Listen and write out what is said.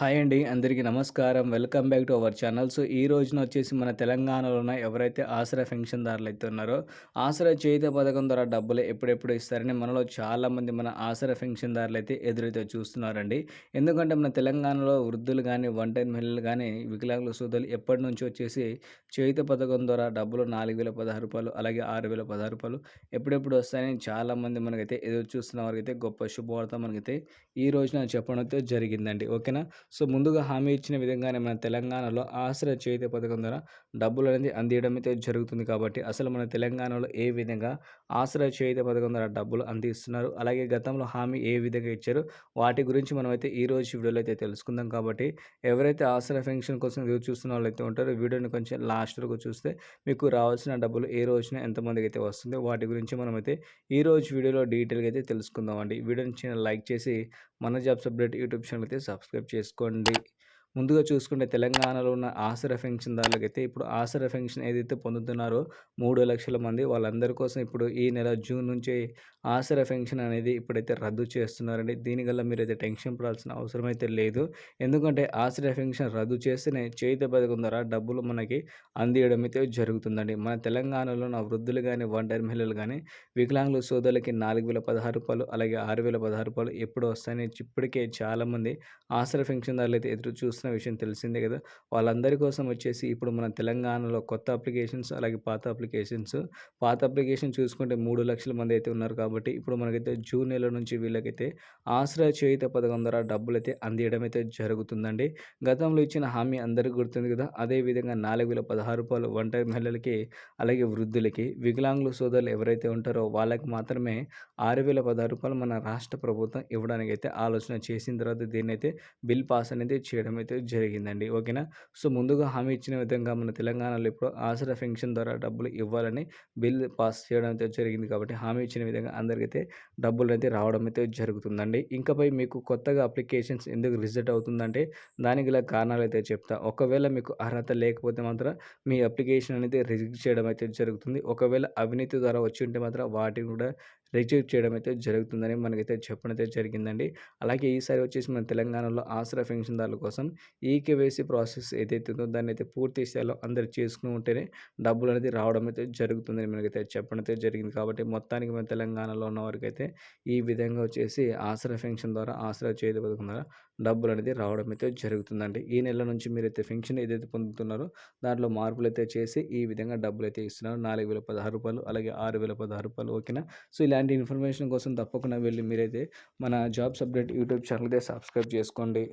Hi అండి అందరికీ నమస్కారం. Welcome back to our channel. So ఈ రోజున వచ్చేసి మన తెలంగాణలో ఉన్న ఎవరైతే ఆసరా పెన్షన్దారులు అయితే ఉన్నారో ఆసరా చేయుత పథకం ద్వారా డబ్బులు ఎప్పుడెప్పుడు ఇస్తారని మనలో చాలామంది మన ఆసరా పెన్షన్దారులు అయితే ఎదురైతే చూస్తున్నారండి. ఎందుకంటే మన తెలంగాణలో వృద్ధులు కానీ ఒంటరి మహిళలు కానీ వికలాంగుల సోదరులు ఎప్పటి నుంచి వచ్చేసి చేయుత పథకం ద్వారా డబ్బులు నాలుగు వేల పదహారు రూపాయలు అలాగే ఆరు వేల పదహారు రూపాయలు ఎప్పుడెప్పుడు వస్తాయని చాలామంది మనకైతే ఎదురు చూస్తున్న వారికైతే గొప్ప శుభవార్త మనకైతే ఈ రోజున చెప్పడం అయితే జరిగిందండి. ఓకేనా? సో ముందుగా హామీ ఇచ్చిన విధంగానే మన తెలంగాణలో ఆశ్రయ చేతి పథకం ద్వారా డబ్బులు అనేది అందియడం అయితే జరుగుతుంది కాబట్టి అసలు మన తెలంగాణలో ఏ విధంగా ఆశ్రయ చేతి పథకం ద్వారా డబ్బులు అందిస్తున్నారు అలాగే గతంలో హామీ ఏ విధంగా ఇచ్చారో వాటి గురించి మనమైతే ఈ రోజు వీడియోలో అయితే తెలుసుకుందాం కాబట్టి ఎవరైతే ఆశ్రయ పెన్షన్ కోసం ఎదురు చూస్తున్న వాళ్ళు అయితే ఉంటారో వీడియోని కొంచెం లాస్ట్ వరకు చూస్తే మీకు రావాల్సిన డబ్బులు ఏ రోజున ఎంతమందికి అయితే వస్తుందో వాటి గురించి మనమైతే ఈ రోజు వీడియోలో డీటెయిల్గా అయితే తెలుసుకుందామండి వీడియోని చిన్న లైక్ చేసి మన జాబ్స్ అప్డేట్ యూట్యూబ్ ఛానల్ అయితే సబ్స్క్రైబ్ చేసుకోండి. చేసుకోండి ముందుగా చూసుకుంటే తెలంగాణలో ఉన్న ఆసరా పెన్షన్దారులకైతే ఇప్పుడు ఆసరా పెన్షన్ ఏదైతే పొందుతున్నారో మూడు లక్షల మంది వాళ్ళందరి కోసం ఇప్పుడు ఈ నెల జూన్ నుంచి ఆసరా పెన్షన్ అనేది ఇప్పుడైతే రద్దు చేస్తున్నారండి. దీనివల్ల మీరైతే టెన్షన్ పడాల్సిన అవసరం అయితే లేదు. ఎందుకంటే ఆసరా పెన్షన్ రద్దు చేస్తేనే చేత పథకం ద్వారా డబ్బులు మనకి అందియడం అయితే జరుగుతుందండి. మన తెలంగాణలో ఉన్న వృద్ధులు కానీ ఒంటరి మహిళలు కానీ వికలాంగుల సోదరులకి నాలుగు వేల పదహారు రూపాయలు అలాగే ఆరు వేల పదహారు రూపాయలు ఎప్పుడు వస్తాయని ఇప్పటికే చాలామంది ఆసరా పెన్షన్దారులు అయితే ఎదురు చూస్తున్నారు చేసిన విషయం తెలిసిందే కదా! వాళ్ళందరి కోసం వచ్చేసి ఇప్పుడు మన తెలంగాణలో కొత్త అప్లికేషన్స్ అలాగే పాత అప్లికేషన్స్ పాత అప్లికేషన్ చూసుకుంటే మూడు లక్షల మంది అయితే ఉన్నారు కాబట్టి ఇప్పుడు మనకైతే జూన్ నెల నుంచి వీళ్ళకైతే ఆశ్రయ చేయుత పథకం ద్వారా డబ్బులు అయితే అందియడం అయితే జరుగుతుందండి. గతంలో ఇచ్చిన హామీ అందరికీ గుర్తుంది కదా! అదేవిధంగా నాలుగు వేల పదహారు రూపాయలు ఒంటరి మహిళలకి అలాగే వృద్ధులకి వికలాంగుల సోదరులు ఎవరైతే ఉంటారో వాళ్ళకి మాత్రమే ఆరు వేల పదహారు రూపాయలు మన రాష్ట్ర ప్రభుత్వం ఇవ్వడానికి అయితే ఆలోచన చేసిన తర్వాత దీన్ని అయితే బిల్ పాస్ అనేది చేయడం అయితే అయితే జరిగిందండి. ఓకేనా? సో ముందుగా హామీ ఇచ్చిన విధంగా మన తెలంగాణలో ఇప్పుడు ఆసరా పెన్షన్ ద్వారా డబ్బులు ఇవ్వాలని బిల్ పాస్ చేయడం అయితే జరిగింది కాబట్టి హామీ ఇచ్చిన విధంగా అందరికైతే డబ్బులు అయితే రావడం అయితే జరుగుతుందండి. ఇంకపై మీకు కొత్తగా అప్లికేషన్స్ ఎందుకు రిజల్ట్ అవుతుందంటే దానికి గల కారణాలు అయితే చెప్తా. ఒకవేళ మీకు అర్హత లేకపోతే మాత్రం మీ అప్లికేషన్ అనేది రిజెక్ట్ చేయడం అయితే జరుగుతుంది. ఒకవేళ అవినీతి ద్వారా వచ్చి ఉంటే మాత్రం వాటిని కూడా రిజెక్ట్ చేయడం అయితే జరుగుతుందని మనకైతే చెప్పడం అయితే జరిగిందండి. అలాగే ఈసారి వచ్చేసి మన తెలంగాణలో ఆసరా పెన్షన్దారుల కోసం ఈకేవైసీ ప్రాసెస్ ఏదైతే ఉందో దాన్ని అయితే పూర్తి స్థాయిలో అందరు చేసుకుని ఉంటేనే డబ్బులు అనేది రావడం అయితే జరుగుతుందని మనకైతే చెప్పడం అయితే జరిగింది. కాబట్టి మొత్తానికి మన తెలంగాణలో ఉన్న వారికి అయితే ఈ విధంగా వచ్చేసి ఆసరా పెన్షన్ ద్వారా ఆసరా చేతి పథకం ద్వారా డబ్బులు అనేది రావడం అయితే జరుగుతుందండి. ఈ నెల నుంచి మీరైతే పెన్షన్ ఏదైతే పొందుతున్నారో దాంట్లో మార్పులు అయితే చేసి ఈ విధంగా డబ్బులు అయితే ఇస్తున్నారు. నాలుగు వేల పదహారు రూపాయలు అలాగే ఆరు వేల పదహారు రూపాయలు. ఓకేనా? సో ఇలాంటి ఇన్ఫర్మేషన్ కోసం తప్పకుండా వెళ్ళి మీరైతే మన జాబ్స్ అప్డేట్ యూట్యూబ్ ఛానల్ అయితే సబ్స్క్రైబ్ చేసుకోండి.